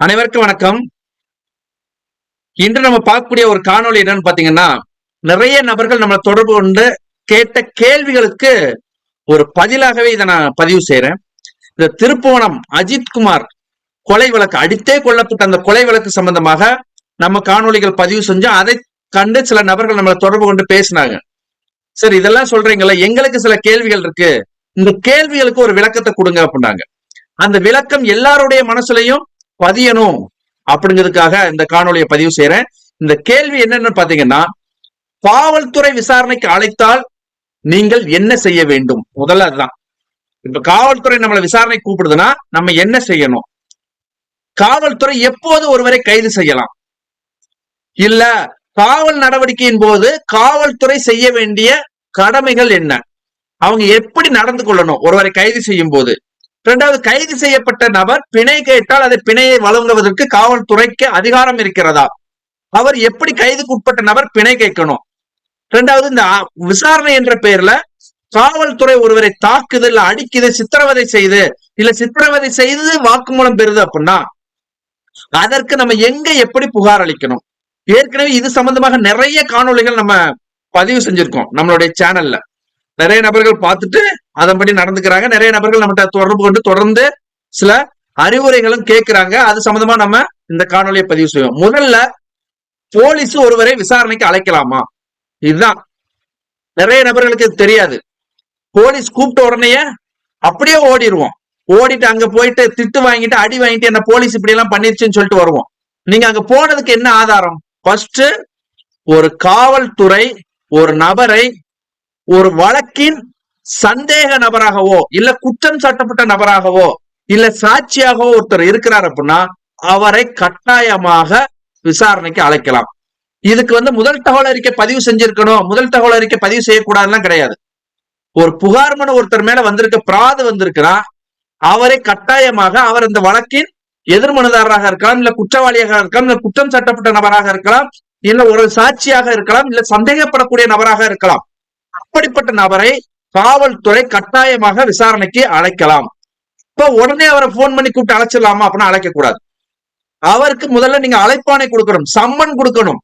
அனைவருக்கும் வணக்கம். இன்று நம்ம பார்க்கக்கூடிய ஒரு காணொளி என்னன்னு பாத்தீங்கன்னா நிறைய நபர்கள் நம்மளை தொடர்பு கொண்டு கேட்ட கேள்விகளுக்கு ஒரு பதிலாகவே இதை நான் பதிவு செய்யறேன் இந்த திருப்புவனம் அஜித்குமார் கொலை வழக்கு அடித்தே கொல்லப்பட்ட அந்த கொலை வழக்கு சம்பந்தமாக நம்ம காணொளிகள் பதிவு செஞ்சோம். அதை கண்டு சில நபர்கள் நம்மளை தொடர்பு கொண்டு பேசினாங்க. சரி இதெல்லாம் சொல்றீங்களா எங்களுக்கு சில கேள்விகள் இருக்கு. இந்த கேள்விகளுக்கு ஒரு விளக்கத்தை கொடுங்க அப்படின்னாங்க. அந்த விளக்கம் எல்லாருடைய மனசுலயும் பதியணும் அப்படிங்கிறதுக்காக இந்த காணொலியை பதிவு செய்யறேன் இந்த கேள்வி என்னன்னு பாத்தீங்கன்னா காவல்துறை விசாரணைக்கு அழைத்தால் நீங்கள் என்ன செய்ய வேண்டும்? முதல்ல அதுதான். இப்ப காவல்துறை நம்மளை விசாரணை கூப்பிடுதுன்னா நம்ம என்ன செய்யணும்? காவல்துறை எப்போது ஒருவரை கைது செய்யலாம்? இல்ல காவல் நடவடிக்கையின் போது காவல்துறை செய்ய வேண்டிய கடமைகள் என்ன? அவங்க எப்படி நடந்து கொள்ளணும்? ஒருவரை கைது செய்யும் போது. இரண்டாவது கைது செய்யப்பட்ட நபர் பிணை கேட்டால் அதை பிணையை வழங்குவதற்கு காவல்துறைக்கு அதிகாரம் இருக்கிறதா? அவர் எப்படி கைதுக்கு உட்பட்ட நபர் பிணை கேட்கணும்? இரண்டாவது இந்த விசாரணை என்ற பெயர்ல காவல்துறை ஒருவரை தாக்குது இல்ல அடிக்குது சித்திரவதை செய்து இல்ல சித்திரவதை செய்து வாக்குமூலம் பெறுது அப்படின்னா அதற்கு நம்ம எங்க எப்படி புகார் அளிக்கணும்? ஏற்கனவே இது சம்பந்தமாக நிறைய காணொளிகள் நம்ம பதிவு செஞ்சிருக்கோம் நம்மளுடைய சேனல்ல. நிறைய நபர்கள் பார்த்துட்டு அதன்படி நடந்துக்கிறாங்க. நிறைய நபர்கள் நம்மகிட்ட தொடர்பு கொண்டு தொடர்ந்து சில அறிவுரைகளும் கேட்கிறாங்க. அது சம்பந்தமா நம்ம இந்த காணொலியை பதிவு செய்வோம். முதல்ல போலீஸ் ஒருவரை விசாரணைக்கு அழைக்கலாமா? இதுதான். நிறைய நபர்களுக்கு தெரியாது. போலீஸ் கூப்பிட்ட உடனேயே அப்படியே ஓடிடுவோம் ஓடிட்டு அங்க போயிட்டு திட்டு வாங்கிட்டு அடி வாங்கிட்டு என்ன போலீஸ் இப்படி எல்லாம் பண்ணிருச்சுன்னு சொல்லிட்டு வருவோம். நீங்க அங்க போனதுக்கு என்ன ஆதாரம்? ஃபர்ஸ்ட் ஒரு காவல்துறை ஒரு நபரை ஒரு வழக்கின் சந்தேக நபராகவோ இல்ல குற்றம் சாட்டப்பட்ட நபராகவோ இல்ல சாட்சியாகவோ ஒருத்தர் இருக்கிறார் அப்படின்னா அவரை கட்டாயமாக விசாரணைக்கு அழைக்கலாம். இதுக்கு வந்து முதல் தகவல் அறிக்கை பதிவு செஞ்சிருக்கணும் முதல் தகவல் அறிக்கை பதிவு செய்யக்கூடாதுலாம் கிடையாது. ஒரு புகார் மனு ஒருத்தர் மேல வந்திருக்க பிராது வந்திருக்கிறா அவரை கட்டாயமாக அவர் இந்த வழக்கின் எதிர்மனுதாரராக இருக்கலாம் இல்ல குற்றவாளியாக இருக்கலாம் இல்ல குற்றம் சாட்டப்பட்ட நபராக இருக்கலாம் இல்ல ஒரு சாட்சியாக இருக்கலாம் இல்ல சந்தேகப்படக்கூடிய நபராக இருக்கலாம். அப்படிப்பட்ட நபரை காவல்துறை கட்டாயமாக விசாரணைக்கு அழைக்கலாம். இப்ப உடனே அவரை போன் பண்ணி கூப்பிட்டு அழைச்சிடலாமா அப்படின்னா அழைக்க கூடாது அவருக்கு முதல்ல நீங்க அழைப்பானை கொடுக்கணும் சம்மன் கொடுக்கணும்.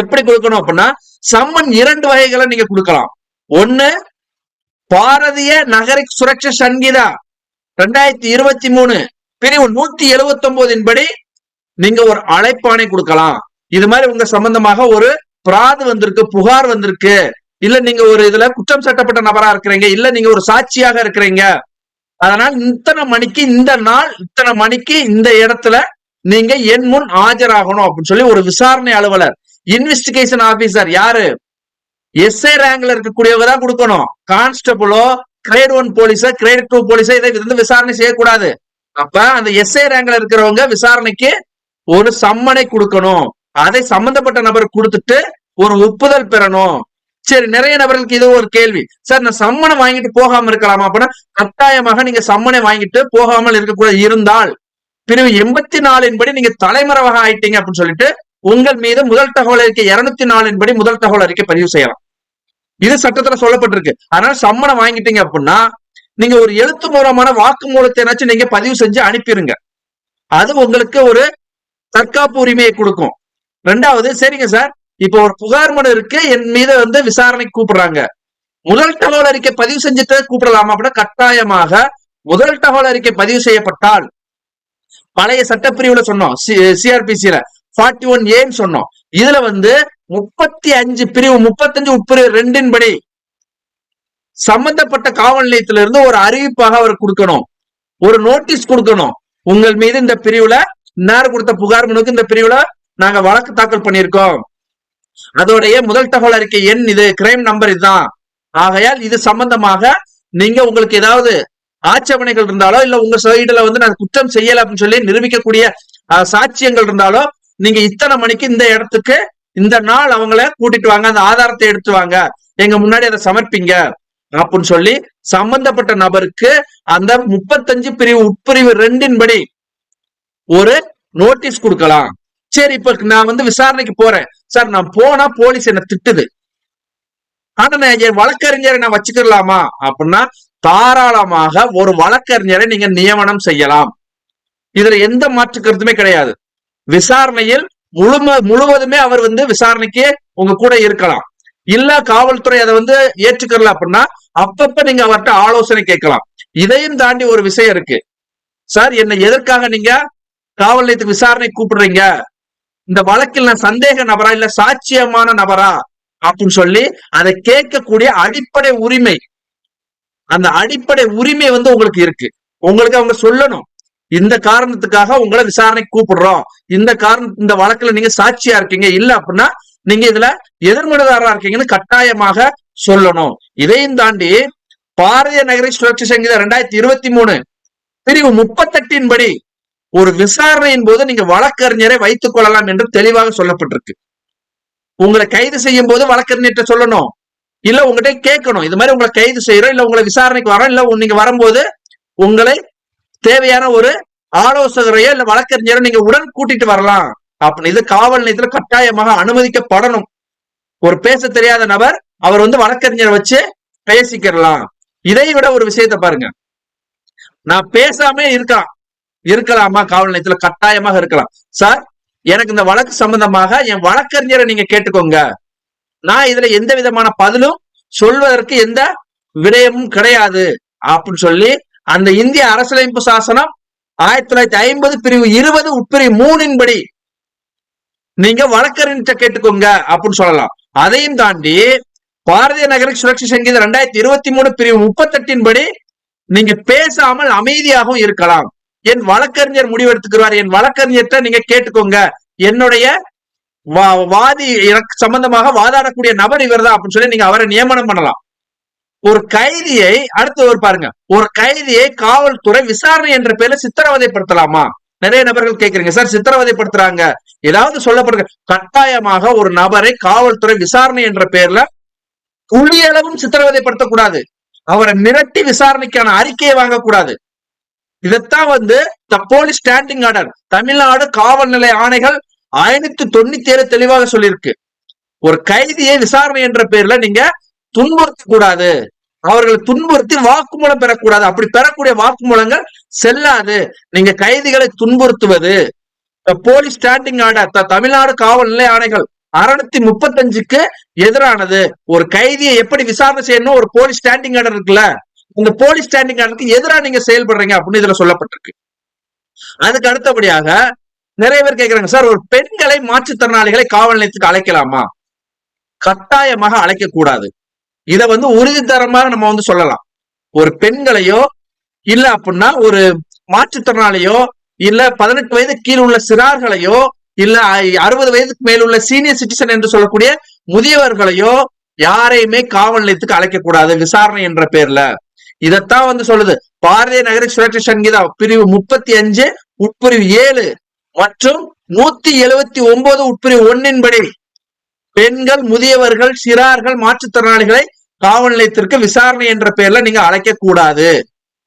எப்படி கொடுக்கணும் அப்படின்னா சம்மன் இரண்டு வகைகளை நீங்க கொடுக்கலாம். ஒண்ணு பாரதிய நகர சுரக்ஷ சங்கீதா ரெண்டாயிரத்தி இருபத்தி மூணு பிரிவு நூத்தி எழுபத்தி ஒன்பதின் படி நீங்க ஒரு அழைப்பானை கொடுக்கலாம். இது மாதிரி உங்க சம்பந்தமாக ஒரு பிராது வந்திருக்கு புகார் வந்திருக்கு. இல்ல நீங்க ஒரு இதுல குற்றம் சாட்டப்பட்ட நபரா இருக்கிறீங்க இல்ல நீங்க ஒரு சாட்சியாக இருக்கிறீங்க. அதனால் இத்தனை மணிக்கு இந்த நாள் இத்தனை மணிக்கு இந்த இடத்துல நீங்க என் முன் ஆஜராகணும் அப்படின்னு சொல்லி ஒரு விசாரணை அலுவலர் இன்வெஸ்டிகேஷன் ஆபீசர் யாரு? எஸ்ஐ ரேங்க்ல இருக்கக்கூடியவங்க தான் கொடுக்கணும். கான்ஸ்டபிளோ கிரேட் ஒன் போலீஸோ கிரேட் டூ போலீஸோ இதை வந்து விசாரணை செய்யக்கூடாது. அப்ப அந்த எஸ்ஐ ரேங்க்ல இருக்கிறவங்க விசாரணைக்கு ஒரு சம்மனை கொடுக்கணும். அதை சம்பந்தப்பட்ட நபர் கொடுத்துட்டு ஒரு ஒப்புதல் பெறணும். சரி நிறைய நபர்களுக்கு இது ஒரு கேள்வி. சார் நான் சம்மனை வாங்கிட்டு போகாம இருக்கலாமா அப்படின்னா கட்டாயமாக நீங்க சம்மனை வாங்கிட்டு போகாமல் இருக்கக்கூட இருந்தால் பிரிவு எண்பத்தி நாலின் படி நீங்க தலைமறைவாக ஆயிட்டீங்க அப்படின்னு சொல்லிட்டு உங்கள் மீது முதல் தகவல் அறிக்கை இருநூத்தி நாலின் படி முதல் தகவல் அறிக்கை பதிவு செய்யலாம். இது சட்டத்துல சொல்லப்பட்டிருக்கு. அதனால சம்மனை வாங்கிட்டீங்க அப்படின்னா நீங்க ஒரு எழுத்து மூலமான வாக்கு மூலத்தைனாச்சும் நீங்க பதிவு செஞ்சு அனுப்பிடுங்க அது உங்களுக்கு ஒரு தற்காப்பு உரிமையை கொடுக்கும். ரெண்டாவது சரிங்க சார். இப்போ ஒரு புகார் மனு இருக்கு என் மீது வந்து விசாரணைக்கு கூப்பிடுறாங்க. முதல் தகவல் அறிக்கை பதிவு செஞ்சுட்டு கூப்பிடலாமா அப்படின்னா கட்டாயமாக முதல் தகவல் அறிக்கை பதிவு செய்யப்பட்டால் பழைய சட்டப்பிரிவுல சொன்னோம் சிஆர்பிசியில ஃபார்ட்டி ஒன் ஏன்னு சொன்னோம். இதுல வந்து முப்பத்தி அஞ்சு பிரிவு முப்பத்தஞ்சு உட்பிரிவு ரெண்டின் படி சம்பந்தப்பட்ட காவல் நிலையத்தில இருந்து ஒரு அறிவிப்பாக அவர் கொடுக்கணும். ஒரு நோட்டீஸ் கொடுக்கணும். உங்கள் மீது இந்த பிரிவுல இன்னார் கொடுத்த புகார் மனுக்கு இந்த பிரிவுல நாங்க வழக்கு தாக்கல் பண்ணியிருக்கோம். அதோடைய முதல் தகவல் அறிக்கை எண் இது கிரைம் நம்பர் இதுதான். ஆகையால் இது சம்பந்தமாக நீங்க உங்களுக்கு ஏதாவது ஆட்சேபனைகள் இருந்தாலோ இல்ல உங்க சைடுல வந்து நான் குற்றம் செய்யல அப்படின்னு சொல்லி நிரூபிக்கக்கூடிய சாட்சியங்கள் இருந்தாலோ நீங்க இத்தனை மணிக்கு இந்த இடத்துக்கு இந்த நாள் அவங்கள கூட்டிட்டு வாங்க அந்த ஆதாரத்தை எடுத்து வாங்க. எங்க முன்னாடி அதை சமர்ப்பிங்க. அப்படின்னு சொல்லி சம்பந்தப்பட்ட நபருக்கு அந்த முப்பத்தஞ்சு பிரிவு உட்பிரிவு ரெண்டின் படி ஒரு நோட்டீஸ் கொடுக்கலாம். சரி இப்ப நான் வந்து விசாரணைக்கு போறேன். சார் நான் போனா போலீஸ் என்ன திட்டுது. ஆனா நான் என் வழக்கறிஞரை நான் வச்சுக்கலாமா? அப்படின்னா தாராளமாக ஒரு வழக்கறிஞரை நீங்க நியமனம் செய்யலாம். இதுல எந்த மாற்று கருத்துமே கிடையாது. விசாரணையில் முழும முழுவதுமே அவர் வந்து விசாரணைக்கு உங்க கூட இருக்கலாம். இல்ல காவல்துறை அதை வந்து ஏற்றுக்கல அப்படின்னா அப்பப்ப நீங்க அவர்கிட்ட ஆலோசனை கேட்கலாம். இதையும் தாண்டி ஒரு விஷயம் இருக்கு. சார் என்ன எதற்காக நீங்க காவல் நிலையத்துக்கு விசாரணை கூப்பிடுறீங்க? இந்த வழக்கில் நான் சந்தேக நபரா இல்ல சாட்சியமான நபரா அப்படின்னு சொல்லி அதை கேட்கக்கூடிய அடிப்படை உரிமை. அந்த அடிப்படை உரிமை வந்து உங்களுக்கு இருக்கு. உங்களுக்கு அவங்க சொல்லணும். இந்த காரணத்துக்காக உங்களை விசாரணைக்கு கூப்பிடுறோம். இந்த காரணம் இந்த வழக்குல நீங்க சாட்சியா இருக்கீங்க. இல்ல அப்படின்னா நீங்க இதுல எதிர்மனதாரா இருக்கீங்கன்னு கட்டாயமாக சொல்லணும். இதையும் தாண்டி பாரதிய நகரி சுழற்சி சங்கீதம் ரெண்டாயிரத்தி இருபத்தி மூணு பிரிவு முப்பத்தெட்டின் படி ஒரு விசாரணையின் போது நீங்க வழக்கறிஞரை வைத்துக் கொள்ளலாம் என்று தெளிவாக சொல்லப்பட்டிருக்கு. உங்களை கைது செய்யும் போது வழக்கறிஞர்கிட்ட சொல்லணும். இல்ல உங்ககிட்ட கேட்கணும். இது மாதிரி உங்களை கைது செய்யறோம் இல்ல உங்களை விசாரணைக்கு வரோம் இல்ல நீங்க வரும்போது உங்களை தேவையான ஒரு ஆலோசகரையோ இல்ல வழக்கறிஞரோ நீங்க உடன் கூட்டிட்டு வரலாம். அப்படின்னு இது காவல் நிலையத்துல கட்டாயமாக அனுமதிக்கப்படணும். ஒரு பேச தெரியாத நபர் அவர் வந்து வழக்கறிஞரை வச்சு பேசிக்கிறலாம். இதை விட ஒரு விஷயத்த பாருங்க. நான் பேசாம இருக்கான் இருக்கலாமா? காவல் நிலையத்துல கட்டாயமாக இருக்கலாம். சார் எனக்கு இந்த வழக்கு சம்பந்தமாக என் வழக்கறிஞரை நீங்க கேட்டுக்கோங்க. நான் இதுல எந்த விதமான பதிலும் சொல்வதற்கு எந்த விடயமும் கிடையாது அப்படின்னு சொல்லி அந்த இந்திய அரசியலமைப்பு சாசனம் ஆயிரத்தி தொள்ளாயிரத்தி ஐம்பது பிரிவு இருபது உட்பிரிவு மூணின் படி நீங்க வழக்கறிஞர்கிட்ட கேட்டுக்கோங்க அப்படின்னு சொல்லலாம். அதையும் தாண்டி பாரதிய நகர சுரட்சி சங்கீதம் ரெண்டாயிரத்தி இருபத்தி மூணு பிரிவு முப்பத்தெட்டின் படி நீங்க பேசாமல் அமைதியாகவும் இருக்கலாம். என் வழக்கறிஞர் முடிவெடுத்துக்கிறார். என் வழக்கறிஞர்கிட்ட நீங்க கேட்டுக்கோங்க. என்னுடைய வாதி எனக்கு சம்பந்தமாக வாதாடக்கூடிய நபர் இவர் தான் அப்படின்னு சொல்லி நீங்க அவரை நியமனம் பண்ணலாம். ஒரு கைதியை அடுத்து ஒரு பாருங்க. ஒரு கைதியை காவல்துறை விசாரணை என்ற பேர்ல சித்திரவதைப்படுத்தலாமா? நிறைய நபர்கள் கேக்குறீங்க சார் சித்திரவதைப்படுத்துறாங்க. ஏதாவது சொல்லப்படுங்க. கட்டாயமாக ஒரு நபரை காவல்துறை விசாரணை என்ற பேர்ல துளியளவும் சித்திரவதைப்படுத்தக்கூடாது. அவரை மிரட்டி விசாரணைக்கான அறிக்கையை வாங்கக்கூடாது. இதைத்தான் வந்து the police standing order Tamil Nadu காவல் நிலைய ஆணைகள் ஐநூத்தி தொண்ணூத்தி ஏழு தெளிவாக சொல்லியிருக்கு. ஒரு கைதியை விசாரணை என்ற பேர்ல நீங்க துன்புறுத்த கூடாது. அவர்களை துன்புறுத்தி வாக்குமூலம் பெறக்கூடாது. அப்படி பெறக்கூடிய வாக்குமூலங்கள் செல்லாது. நீங்க கைதிகளை துன்புறுத்துவது. போலீஸ் ஸ்டாண்டிங் ஆர்டர் தமிழ்நாடு காவல் நிலைய ஆணைகள் அறுநூத்தி முப்பத்தஞ்சுக்கு எதிரானது. ஒரு கைதியை எப்படி விசாரணை செய்யணும் ஒரு போலீஸ் ஸ்டாண்டிங் ஆர்டர் இருக்குல்ல? இந்த போலீஸ் ஸ்டாண்டிங் ஆர்டருக்கு எதிராக நீங்க செயல்படுறீங்க அப்படின்னு இதுல சொல்லப்பட்டிருக்கு. அதுக்கு அடுத்தபடியாக நிறைய பேர் கேட்கிறாங்க சார் ஒரு பெண்களை மாற்றுத்திறனாளிகளை காவல் நிலையத்துக்கு அழைக்கலாமா? கட்டாயமாக அழைக்க கூடாது இதை வந்து உறுதித்தரமாக நம்ம வந்து சொல்லலாம். ஒரு பெண்களையோ இல்ல அப்படின்னா ஒரு மாற்றுத்திறனாளியோ இல்ல பதினெட்டு வயது கீழ் உள்ள சிறார்களையோ இல்ல அறுபது வயதுக்கு மேலுள்ள சீனியர் சிட்டிசன் என்று சொல்லக்கூடிய முதியவர்களையோ யாரையுமே காவல் நிலையத்துக்கு அழைக்க கூடாது விசாரணை என்ற பேர்ல. இதத்தான் வந்து சொல்லுது. பாரதிய நகர சுரட்சி சங்கீதா பிரிவு முப்பத்தி அஞ்சு உட்பிரிவு ஏழு மற்றும் நூத்தி எழுபத்தி ஒன்பது உட்பிரிவு ஒன்னின்படி பெண்கள் முதியவர்கள் சிறார்கள் மாற்றுத்திறனாளிகளை காவல் நிலையத்திற்கு விசாரணை என்ற பெயர்ல நீங்க அழைக்க கூடாது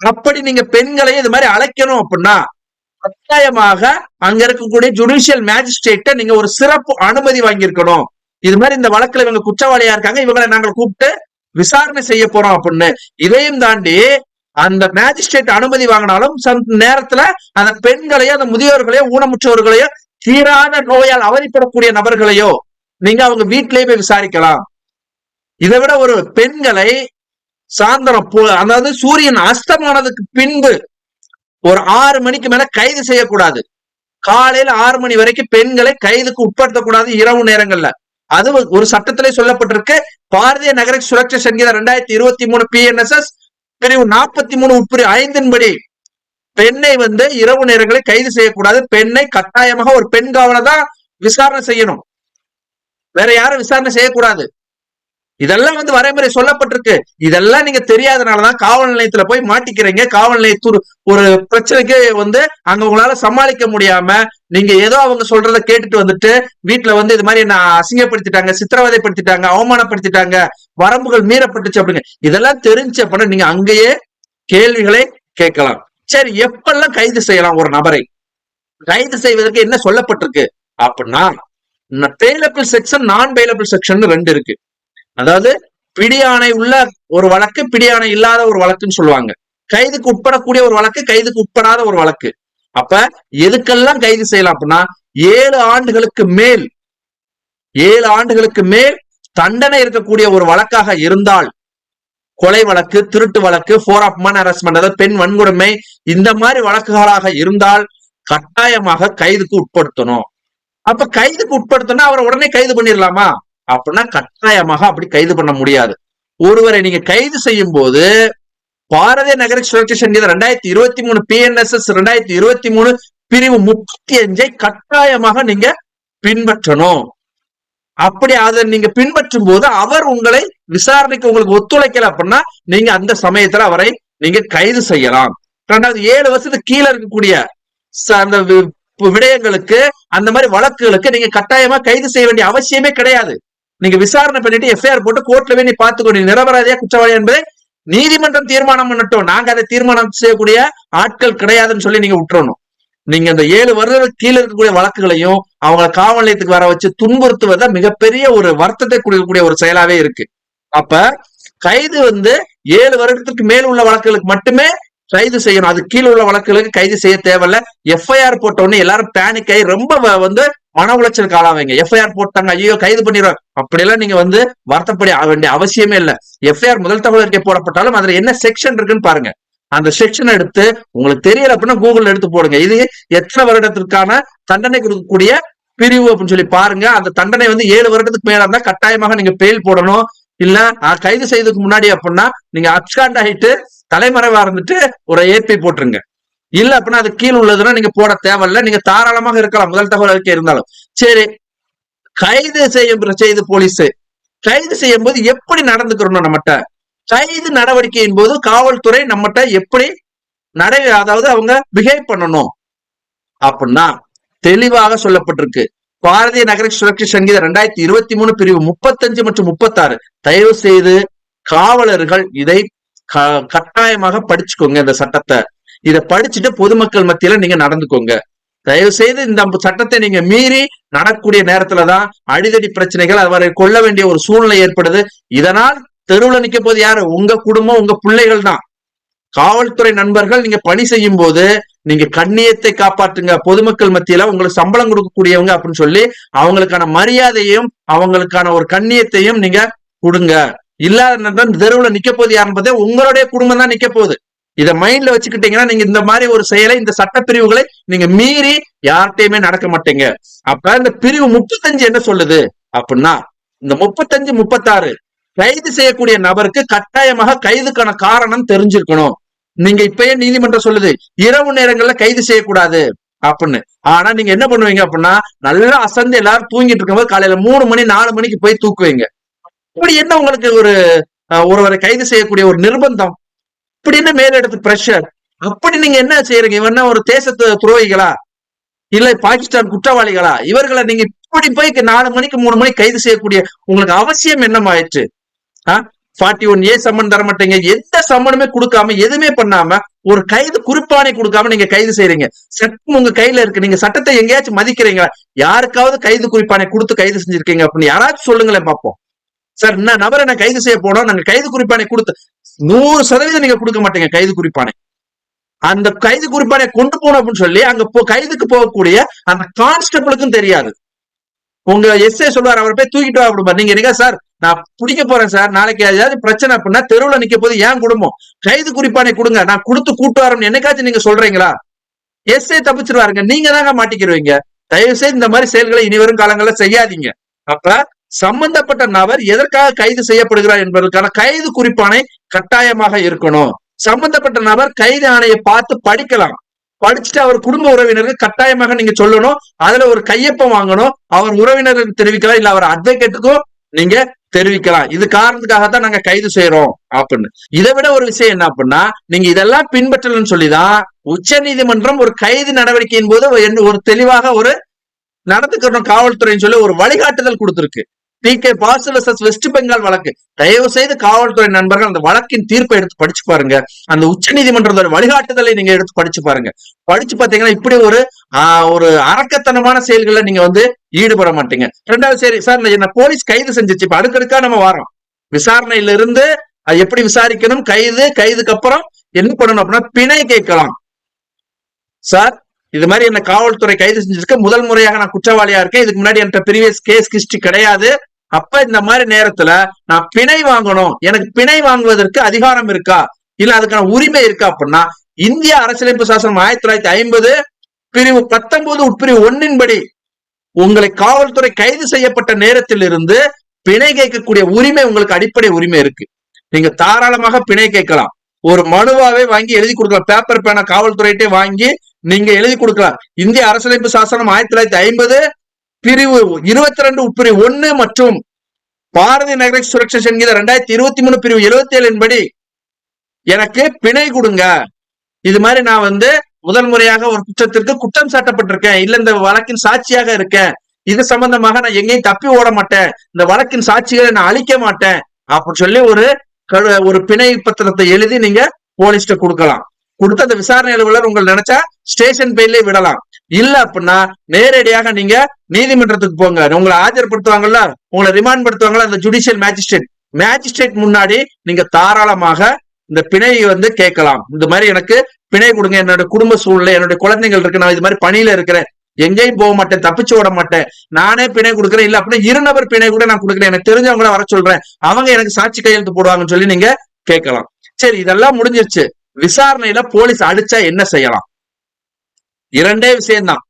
அப்படி நீங்க பெண்களை இது மாதிரி அழைக்கணும் அப்படின்னா கட்டாயமாக அங்க இருக்கக்கூடிய ஜுடிஷியல் மேஜிஸ்ட்ரேட்ட நீங்க ஒரு சிறப்பு அனுமதி வாங்கியிருக்கணும். இது மாதிரி இந்த வழக்குல இவங்க குற்றவாளியா இருக்காங்க இவங்களை நாங்கள் கூப்பிட்டு விசாரணை செய்ய போறோம் அப்படின்னு. இதையும் தாண்டி அந்த மேஜிஸ்ட்ரேட் அனுமதி வாங்கினாலும் நேரத்துல அந்த பெண்களையோ அந்த முதியோர்களையோ ஊனமுற்றவர்களையோ தீராத நோயால் அவதிப்படக்கூடிய நபர்களையோ நீங்க அவங்க வீட்டிலேயே போய் விசாரிக்கலாம். இதை விட ஒரு பெண்களை சாயந்தரம் அதாவது சூரியன் அஸ்தமானதுக்கு பின்பு ஒரு ஆறு மணிக்கு மேல கைது செய்யக்கூடாது. காலையில ஆறு மணி வரைக்கும் பெண்களை கைதுக்கு உட்படுத்தக்கூடாது இரவு நேரங்கள்ல. அது ஒரு சட்டத்திலே சொல்லப்பட்டிருக்கு. பாரதிய நகர சுரட்சை சங்கீதம் ரெண்டாயிரத்தி இருபத்தி மூணு பிஎன்எஸ்எஸ் பிரிவு நாற்பத்தி மூணு உட்பிரி ஐந்தின்படி பெண்ணை வந்து இரவு நேரங்களை கைது செய்யக்கூடாது. பெண்ணை கட்டாயமாக ஒரு பெண் காவலை தான் விசாரணை செய்யணும். வேற யாரும் விசாரணை செய்யக்கூடாது. இதெல்லாம் வந்து வரைமுறை சொல்லப்பட்டிருக்கு. இதெல்லாம் நீங்க தெரியாதனாலதான் காவல் நிலையத்துல போய் மாட்டிக்கிறீங்க. காவல் நிலையத்து ஒரு பிரச்சனைக்கு வந்து அங்க உங்களால சமாளிக்க முடியாம நீங்க ஏதோ அவங்க சொல்றத கேட்டுட்டு வந்துட்டு வீட்டுல வந்து இது மாதிரி என்ன அசிங்கப்படுத்திட்டாங்க சித்திரவதைப்படுத்திட்டாங்க அவமானப்படுத்திட்டாங்க வரம்புகள் மீறப்பட்டுச்சு அப்படிங்க இதெல்லாம் தெரிஞ்ச அப்படின்னா நீங்க அங்கேயே கேள்விகளை கேட்கலாம். சரி எப்பெல்லாம் கைது செய்யலாம் ஒரு நபரை? கைது செய்வதற்கு என்ன சொல்லப்பட்டிருக்கு? அப்படின்னா பெயிலபிள் செக்ஷன் நான் பெயிலபிள் செக்ஷன் ரெண்டு இருக்கு. அதாவது பிடியாணை உள்ள ஒரு வழக்கு பிடியாணை இல்லாத ஒரு வழக்குன்னு சொல்லுவாங்க. கைதுக்கு உட்படக்கூடிய ஒரு வழக்கு கைதுக்கு உட்படாத ஒரு வழக்கு. அப்ப எதுக்கெல்லாம் கைது செய்யலாம் அப்படின்னா ஏழு ஆண்டுகளுக்கு மேல் ஏழு ஆண்டுகளுக்கு மேல் தண்டனை இருக்கக்கூடிய ஒரு வழக்காக இருந்தால் கொலை வழக்கு திருட்டு வழக்கு ஃபோர் ஆஃப் மன் அரஸ்மெண்ட் அதாவது பெண் வன்கொடுமை இந்த மாதிரி வழக்குகளாக இருந்தால் கட்டாயமாக கைதுக்கு உட்படுத்தணும். அப்ப கைதுக்கு உட்படுத்தணும் அவரை உடனே கைது பண்ணிடலாமா? அப்படின்னா கட்டாயமாக அப்படி கைது பண்ண முடியாது. ஒருவரை நீங்க கைது செய்யும் போது பாரதிய நகர சுரட்சி சங்கீதம் ரெண்டாயிரத்தி இருபத்தி மூணு பிஎன்எஸ்எஸ் ரெண்டாயிரத்தி இருபத்தி மூணு பிரிவு முப்பத்தி அஞ்சை கட்டாயமாக நீங்க பின்பற்றணும். அப்படி அதை நீங்க பின்பற்றும் போது அவர் உங்களை விசாரணைக்கு உங்களுக்கு ஒத்துழைக்கல அப்படின்னா நீங்க அந்த சமயத்துல அவரை நீங்க கைது செய்யலாம். ரெண்டாவது ஏழு வருஷத்துக்கு கீழே இருக்கக்கூடிய அந்த வி- விடயங்களுக்கு அந்த மாதிரி வழக்குகளுக்கு நீங்க கட்டாயமா கைது செய்ய வேண்டிய அவசியமே கிடையாது. நீங்க விசாரணை பண்ணிட்டு எஃப்ஐஆர் போட்டு கோர்ட்ல போய் நீ பாத்துக்கோ நீ நிரபராதியா குற்றவாளி என்பதை நீதிமன்றம் தீர்மானம் பண்ணட்டும். நாங்க அதை தீர்மானம் செய்யக்கூடிய ஆட்கள் கிடையாதுன்னு சொல்லி நீங்க விட்டுறணும். நீங்க அந்த ஏழு வருடத்துக்கு கீழே இருக்கக்கூடிய வழக்குகளையும் அவங்கள காவல் நிலையத்துக்கு வர வச்சு துன்புறுத்துவத மிகப்பெரிய ஒரு வருத்தத்தை கொடுக்கக்கூடிய ஒரு செயலாவே இருக்கு. அப்ப கைது வந்து ஏழு வருடத்துக்கு மேல் உள்ள வழக்குகளுக்கு மட்டுமே கைது செய்யணும். அது கீழே உள்ள வழக்குகளுக்கு கைது செய்ய தேவையில்ல. எஃப்ஐஆர் போட்ட எல்லாரும் பேனிக் ஆகி ரொம்ப வந்து மன உளைச்சலுக்கு ஆளாவீங்க. எஃப்ஐஆர் போட்டாங்க ஐயோ கைது பண்ணிடுவாங்க. அப்படியெல்லாம் நீங்க வந்து வருத்தப்படி ஆக வேண்டிய அவசியமே இல்லை. எஃப்ஐஆர் முதல் தகவல் அறிக்கை போடப்பட்டாலும் அதுல என்ன செக்ஷன் இருக்குன்னு பாருங்க. அந்த செக்ஷன் எடுத்து உங்களுக்கு தெரியல அப்படின்னா கூகுள்ல எடுத்து போடுங்க. இது எத்தனை வருடத்திற்கான தண்டனை கொடுக்கக்கூடிய பிரிவு அப்படின்னு சொல்லி பாருங்க. அந்த தண்டனை வந்து ஏழு வருடத்துக்கு மேல இருந்தா கட்டாயமாக நீங்க பெயில் போடணும். இல்ல கைது செய்யறதுக்கு முன்னாடி அப்படின்னா நீங்க அப்சாண்ட் ஆகிட்டு தலைமறைவா இருந்துட்டு ஒரு ஏற்பி போட்டுருங்க. இல்ல அப்படின்னா அது கீழ் உள்ளதுன்னா நீங்க போட தேவையில்ல. நீங்க தாராளமாக இருக்கலாம். முதல் தகவல் அறிக்கை இருந்தாலும். சரி. கைது செய்யும் செய்து போலீஸ். கைது செய்யும் போது எப்படி நடந்துக்கணும் நம்மகிட்ட கைது நடவடிக்கையின் போது காவல்துறை நம்மகிட்ட எப்படி நடை அதாவது அவங்க பிஹேவ் பண்ணணும். அப்படின்னா தெளிவாக சொல்லப்பட்டிருக்கு. பாரதிய நகர சுரட்சி சங்கீதம் ரெண்டாயிரத்தி இருபத்தி மூணு பிரிவு முப்பத்தஞ்சு மற்றும் முப்பத்தாறு. தயவு செய்து காவலர்கள் இதை க- கட்டாயமாக படிச்சுக்கோங்க இந்த சட்டத்தை. இதை படிச்சுட்டு பொதுமக்கள் மத்தியில நீங்க நடந்துக்கோங்க. தயவு செய்து இந்த சட்டத்தை நீங்க மீறி நடக்கக்கூடிய நேரத்துலதான் அடிதடி பிரச்சனைகள் அவரை கொல்ல வேண்டிய ஒரு சூழ்நிலை ஏற்படுது. இதனால் தெருவுல நிக்க போது யாரு? உங்க குடும்பம் உங்க பிள்ளைகள் தான். காவல்துறை நண்பர்கள் நீங்க பணி செய்யும் போது நீங்க கண்ணியத்தை காப்பாற்றுங்க. பொதுமக்கள் மத்தியில உங்களுக்கு சம்பளம் கொடுக்கக்கூடியவங்க அப்படின்னு சொல்லி அவங்களுக்கான மரியாதையும் அவங்களுக்கான ஒரு கண்ணியத்தையும் நீங்க கொடுங்க. இல்லாத தெருவுல நிக்க போகுது யாருன்னு உங்களுடைய குடும்பம் தான் நிக்க போகுது. இதை மைண்ட்ல வச்சுக்கிட்டீங்கன்னா நீங்க இந்த மாதிரி ஒரு செயலை இந்த சட்ட பிரிவுகளை நீங்க மீறி யார்கிட்டயுமே நடக்க மாட்டீங்க. அப்ப இந்த பிரிவு முப்பத்தஞ்சு என்ன சொல்லுது? அப்படின்னா இந்த முப்பத்தஞ்சு முப்பத்தாறு கைது செய்யக்கூடிய நபருக்கு கட்டாயமாக கைதுக்கான காரணம் தெரிஞ்சிருக்கணும். நீங்க இப்பயே நீதிமன்றம் சொல்லுது? இரவு நேரங்கள்ல கைது செய்யக்கூடாது. அப்படின்னு. ஆனா நீங்க என்ன பண்ணுவீங்க அப்படின்னா நல்லா அசந்து எல்லாரும் தூங்கிட்டு இருக்கும்போது காலையில மூணு மணி நாலு மணிக்கு போய் தூக்குவீங்க. இப்படி என்ன உங்களுக்கு ஒரு ஒருவரை கைது செய்யக்கூடிய ஒரு நிர்பந்தம்? இப்படி என்ன மேலிடத்து பிரஷர் அப்படி நீங்க என்ன செய்யறீங்க இவன் என்ன ஒரு தேசத்து துரோகிகளா? இல்ல பாகிஸ்தான் குற்றவாளிகளா? இவர்களை நீங்க இப்படி போய் நாலு மணிக்கு மூணு மணிக்கு கைது செய்யக்கூடிய உங்களுக்கு அவசியம் என்னமாயிற்று? ஃபார்ட்டி ஒன் ஏ சம்மன் தர மாட்டீங்க. எந்த சம்மனுமே கொடுக்காம எதுவுமே பண்ணாம ஒரு கைது குறிப்பானை கொடுக்காம நீங்க கைது செய்யறீங்க சட்டம் உங்க கையில இருக்கு. நீங்க சட்டத்தை எங்கேயாச்சும் மதிக்கிறீங்களா? யாருக்காவது கைது குறிப்பானை கொடுத்து கைது செஞ்சிருக்கீங்க அப்படின்னு யாராச்சும் சொல்லுங்களேன் பார்ப்போம். சார் என்ன நபரை நான் கைது செய்ய போனோம். நாங்க கைது குறிப்பானை கொடுத்து நூறு சதவீதம் நீங்க கொடுக்க மாட்டீங்க கைது குறிப்பானை. அந்த கைது குறிப்பானை கொண்டு போனோம் அப்படின்னு சொல்லி அங்க போ கைதுக்கு போகக்கூடிய அந்த கான்ஸ்டபிளுக்கும் தெரியாது. உங்க எஸ்ஐ சொல்லுவார் அவர் போய் தூக்கிட்டு வா அப்படிமா நீங்க நீங்க சார் நான் பிடிக்க போறேன் சார். நாளைக்கு ஏதாவது பிரச்சனை அப்படின்னா தெருவுல நிக்க போது ஏன் குடும்பம்? கைது குறிப்பானை கொடுங்க. நான் கொடுத்து கூட்டு வரேன் என்னைக்காச்சும் நீங்க சொல்றீங்களா? எஸ்ஏ தப்பிச்சிருவாருங்க. நீங்க தாங்க மாட்டிக்கிருவீங்க. தயவு செய்து இந்த மாதிரி செயல்களை இனி வரும் காலங்கள்ல செய்யாதீங்க. அப்ப சம்பந்தப்பட்ட நபர் எதற்காக கைது செய்யப்படுகிறார் என்பதற்கான கைது குறிப்பானை கட்டாயமாக இருக்கணும். சம்பந்தப்பட்ட நபர் கைது ஆணையை பார்த்து படிக்கலாம். படிச்சுட்டு அவர் குடும்ப உறவினருக்கு கட்டாயமாக நீங்க சொல்லணும். அதுல ஒரு கையொப்பம் வாங்கணும். அவர் உறவினருக்கு தெரிவிக்கலாம் இல்ல அவர் அட்வொகேட்டுக்கும் நீங்க தெரிவிக்கலாம். இது காரணத்துக்காகத்தான் நாங்க கைது செய்யறோம் அப்படின்னு. இதை விட ஒரு விஷயம் என்ன அப்படின்னா நீங்க இதெல்லாம் பின்பற்றலன்னு சொல்லிதான் உச்ச நீதிமன்றம் ஒரு கைது நடவடிக்கையின் போது ஒரு- ஒரு தெளிவாக ஒரு நடந்துக்கணும் காவல்துறைன்னு சொல்லி ஒரு வழிகாட்டுதல் கொடுத்திருக்கு. டி கே பாசு வெஸ்ட் பெங்கால் வழக்கு. தயவு செய்து காவல்துறை நண்பர்கள் அந்த வழக்கின் தீர்ப்பை எடுத்து படிச்சு பாருங்க. அந்த உச்ச நீதிமன்றத்தோட வழிகாட்டுதலை நீங்க எடுத்து படிச்சு பாருங்க. படிச்சு பாத்தீங்கன்னா இப்படி ஒரு ஆஹ், ஒரு அரக்கத்தனமான செயல்களை நீங்க வந்து ஈடுபட மாட்டீங்க. ரெண்டாவது சரி சார் நான் என்ன போலீஸ் கைது செஞ்சிச்சு. இப்ப அடுக்கடுக்கா நம்ம வரோம். விசாரணையில இருந்து அது எப்படி விசாரிக்கணும்? கைது கைதுக்கு அப்புறம் என்ன பண்ணணும் அப்படின்னா பிணை கேட்கலாம். சார் இது மாதிரி என்ன காவல்துறை கைது செஞ்சிருக்கு. முதல் முறையாக நான் குற்றவாளியா இருக்கேன். இதுக்கு முன்னாடி என்கிட்ட ப்ரீவியஸ் கேஸ் ஹிஸ்டரி கிடையாது. அப்ப இந்த மாதிரி நேரத்துல நான் பிணை வாங்கணும். எனக்கு பிணை வாங்குவதற்கு அதிகாரம் இருக்கா? இல்ல அதுக்கான உரிமை இருக்கா அப்படின்னா இந்திய அரசியலமைப்பு சாசனம் ஆயிரத்தி தொள்ளாயிரத்தி ஐம்பது பிரிவு பத்தொன்பது உட்பிரிவு ஒன்னின்படி உங்களை காவல்துறை கைது செய்யப்பட்ட நேரத்தில் இருந்து பிணை கேட்கக்கூடிய உரிமை உங்களுக்கு அடிப்படை உரிமை இருக்கு. நீங்க தாராளமாக பிணை கேட்கலாம். ஒரு மனுவாவே வாங்கி எழுதி கொடுக்கலாம். பேப்பர் பேனா காவல்துறையிட்டே வாங்கி நீங்க எழுதி கொடுக்கலாம். இந்திய அரசியலமைப்பு சாசனம் ஆயிரத்தி தொள்ளாயிரத்தி ஐம்பது பிரிவு இருபத்தி ரெண்டு உட்பிரிவு ஒன்னு மற்றும் பாரதி நகர சுரக்ஷா சங்கீத ரெண்டாயிரத்தி இருபத்தி மூணு பிரிவு எழுபத்தி ஏழின்படி எனக்கு பிணை கொடுங்க. இது மாதிரி நான் வந்து முதல் முறையாக ஒரு குற்றத்திற்கு குற்றம் சாட்டப்பட்டிருக்கேன். இல்ல இந்த வழக்கின் சாட்சியாக இருக்கேன். இது சம்பந்தமாக நான் எங்கேயும் தப்பி ஓட மாட்டேன். இந்த வழக்கின் சாட்சிகளை நான் அழிக்க மாட்டேன். அப்படின்னு சொல்லி ஒரு ஒரு பிணை பத்திரத்தை எழுதி நீங்க போலீஸ்ட கொடுக்கலாம். கொடுத்து அந்த விசாரணை அலுவலர் உங்களை நினைச்சா ஸ்டேஷன் பெயிலே விடலாம். இல்ல அப்படின்னா நேரடியாக நீங்க நீதிமன்றத்துக்கு போங்க. உங்களை ஆஜர்படுத்துவாங்கல்ல? உங்களை ரிமாண்ட் படுத்துவாங்கல்ல? அந்த ஜுடிஷியல் மேஜிஸ்ட்ரேட் மேஜிஸ்ட்ரேட் முன்னாடி நீங்க தாராளமாக இந்த பிணையை வந்து கேட்கலாம். இந்த மாதிரி எனக்கு பிணை கொடுங்க. என்னோட குடும்ப சூழ்நிலை என்னுடைய குழந்தைகள் இருக்கு. நான் இது மாதிரி பணியில இருக்கிறேன். எங்கேயும் போக மாட்டேன். தப்பிச்சு ஓட மாட்டேன். நானே பிணை கொடுக்குறேன். இல்ல அப்படின்னா இருநபர் பிணை கூட நான் கொடுக்குறேன். எனக்கு தெரிஞ்சவங்கள வர சொல்றேன். அவங்க எனக்கு சாட்சி கையெழுத்து போடுவாங்கன்னு சொல்லி நீங்க கேட்கலாம். சரி இதெல்லாம் முடிஞ்சிருச்சு. விசாரணையில போலீஸ் அடிச்சா என்ன செய்யலாம்? இரண்டே விஷயம்தான்.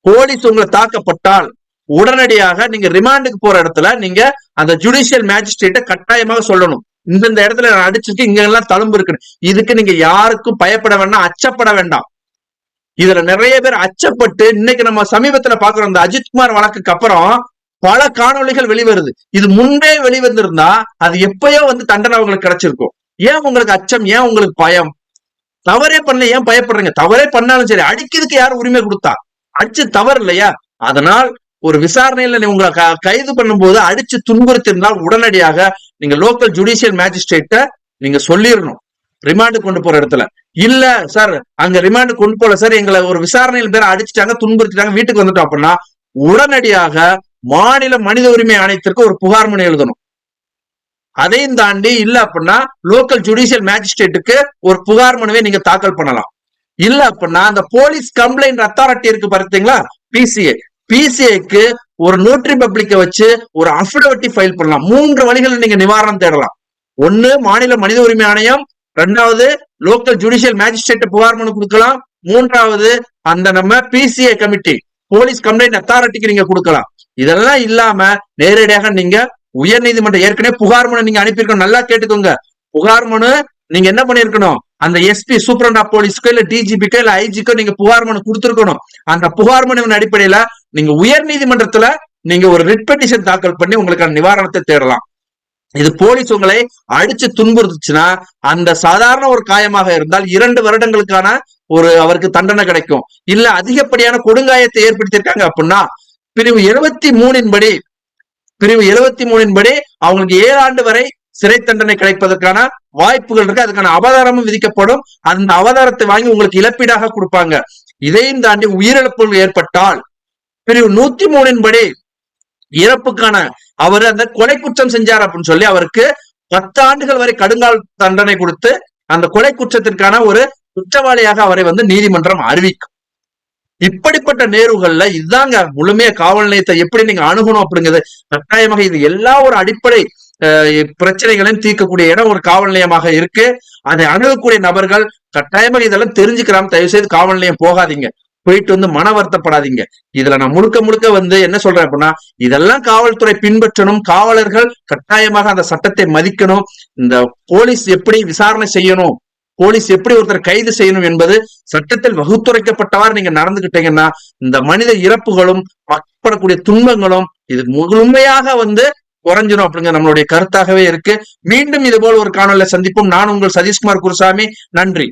போலீஸ் உங்களை தாக்கப்பட்டால் உடனடியாக நீங்க ரிமாண்டுக்கு போற இடத்துல நீங்க அந்த ஜுடிஷியல் மேஜிஸ்ட்ரேட்டை கட்டாயமாக சொல்லணும். இந்தந்த இடத்துல நான் அடிச்சிருக்கு இங்க எல்லாம் தழும்பு இருக்கு. இதுக்கு நீங்க யாருக்கும் பயப்பட வேண்டாம் அச்சப்பட வேண்டாம். இதுல நிறைய பேர் அச்சப்பட்டு இன்னைக்கு நம்ம சமீபத்துல பாக்குறோம் இந்த அஜித்குமார் வழக்குக்கு அப்புறம் பல காணொளிகள் வெளிவருது. இது முன்பே வெளிவந்திருந்தா அது எப்பயோ வந்து தண்டனை அவங்களுக்கு கிடைச்சிருக்கும். ஏன் உங்களுக்கு அச்சம்? ஏன் உங்களுக்கு பயம்? தவறே பண்ணல ஏன் பயப்படுறீங்க? தவறே பண்ணாலும் சரி அடிக்கிறதுக்கு யார் உரிமை கொடுத்தா? அடிச்சு தவறு இல்லையா அதனால் ஒரு விசாரணையில நீ உங்களை க- கைது பண்ணும்போது அடிச்சு துன்புறுத்திருந்தால் உடனடியாக நீங்க லோக்கல் ஜுடிஷியல் மேஜிஸ்ட்ரேட்ட நீங்க சொல்லிடணும் ரிமாண்டு கொண்டு போற இடத்துல. இல்ல சார் அங்க ரிமாண்டு கொண்டு போல சார் எங்களை ஒரு விசாரணையில் பேர் அடிச்சுட்டாங்க துன்புறுத்திட்டாங்க வீட்டுக்கு வந்துட்டோம் அப்படின்னா உடனடியாக மாநில மனித உரிமை ஆணையத்திற்கு ஒரு புகார் மனு எழுதணும். அதையும் தாண்டி இல்ல அப்படின்னா லோக்கல் ஜுடிஷியல் மேஜிஸ்ட்ரேட்டுக்கு ஒரு புகார் மனுவை நீங்க தாக்கல் பண்ணலாம். இல்ல அப்படின்னா அந்த போலீஸ் கம்ப்ளைண்ட் அத்தாரிட்டி இருக்கு பார்த்தீங்களா? பிசிஏ பிசிஏக்கு ஒரு நோட்டரி பப்ளிக்கை வச்சு ஒரு அஃபிடவிட்டி ஃபைல் பண்ணலாம். மூன்று வழிகளில் நீங்க நிவாரணம் தேடலாம். ஒன்னு மாநில மனித உரிமை ஆணையம். ரெண்டாவது லோக்கல் ஜுடிஷியல் மேஜிஸ்ட்ரேட் புகார் மனு கொடுக்கலாம். மூன்றாவது அந்த நம்ம பிசிஏ கமிட்டி போலீஸ் கம்ப்ளைண்ட் அத்தாரிட்டிக்கு நீங்க கொடுக்கலாம். இதெல்லாம் இல்லாம நேரடியாக நீங்க உயர் நீதிமன்றம் ஏற்கனவே புகார் மனு நீங்க அனுப்பியிருக்கணும். நல்லா கேட்டுக்கோங்க. புகார் மனு நீங்க என்ன பண்ணிருக்கணும் அந்த எஸ்பி சூப்பரண்டா போலீஸ்க்கோ இல்ல டிஜிபிக்கோ இல்ல ஐஜிக்கோ நீங்க புகார் மனு கொடுத்திருக்கணும். அந்த புகார் மனுவின் அடிப்படையில நீங்க உயர் நீதிமன்றத்துல நீங்க ஒரு ரிட் பெட்டிஷன் தாக்கல் பண்ணி உங்களுக்கான நிவாரணத்தை தேடலாம். இது போலீஸ் உங்களை அடிச்சு துன்புறுத்துச்சுன்னா அந்த சாதாரண ஒரு காயமாக இருந்தால் இரண்டு வருடங்களுக்கான ஒரு அவருக்கு தண்டனை கிடைக்கும். இல்ல அதிகப்படியான கொடுங்காயத்தை ஏற்படுத்தியிருக்காங்க அப்படின்னா பிரிவு எழுபத்தி மூணின் படி பிரிவு எழுபத்தி மூணின் படி அவங்களுக்கு ஏழு ஆண்டு வரை சிறை தண்டனை கிடைப்பதற்கான வாய்ப்புகள் இருக்கு. அதுக்கான அவதாரமும் விதிக்கப்படும். அந்த அவதாரத்தை வாங்கி உங்களுக்கு இழப்பீடாக கொடுப்பாங்க. இதையும் தாண்டி உயிரிழப்புகள் ஏற்பட்டால் பிரிவு நூத்தி மூணின் படி இறப்புக்கான அவர் அந்த கொலை குற்றம் செஞ்சார் அப்படின்னு சொல்லி அவருக்கு பத்து ஆண்டுகள் வரை கடுங்கால் தண்டனை கொடுத்து அந்த கொலை குற்றத்திற்கான ஒரு குற்றவாளியாக அவரை வந்து நீதிமன்றம் அறிவிக்கும். இப்படிப்பட்ட நேர்வுகள்ல இதுதாங்க முழுமையா காவல் நிலையத்தை எப்படி நீங்க அணுகணும் அப்படிங்கிறது. கட்டாயமாக இது எல்லா ஒரு அடிப்படை பிரச்சனைகளையும் தீர்க்கக்கூடிய இடம் ஒரு காவல் நிலையமாக இருக்கு. அதை அணுகக்கூடிய நபர்கள் கட்டாயமாக இதெல்லாம் தெரிஞ்சுக்கிறாம தயவு செய்து காவல் நிலையம் போகாதீங்க. போயிட்டு வந்து மன வருத்தப்படாதீங்க. இதுல நான் முழுக்க முழுக்க வந்து என்ன சொல்றேன் அப்படின்னா இதெல்லாம் காவல்துறை பின்பற்றணும். காவலர்கள் கட்டாயமாக அந்த சட்டத்தை மதிக்கணும். இந்த போலீஸ் எப்படி விசாரணை செய்யணும்? போலீஸ் எப்படி ஒருத்தர் கைது செய்யணும் என்பது சட்டத்தில் வகுத்துரைக்கப்பட்டவாறு நீங்க நடந்துகிட்டீங்கன்னா இந்த மனித இறப்புகளும் மக்கப்படக்கூடிய துன்பங்களும் இது முழுமையாக வந்து குறைஞ்சிரும் அப்படிங்கிற நம்மளுடைய கருத்தாகவே இருக்கு. மீண்டும் இது போல ஒரு காணொலியை சந்திப்போம். நான் உங்கள் சதீஷ்குமார் குருசாமி. நன்றி.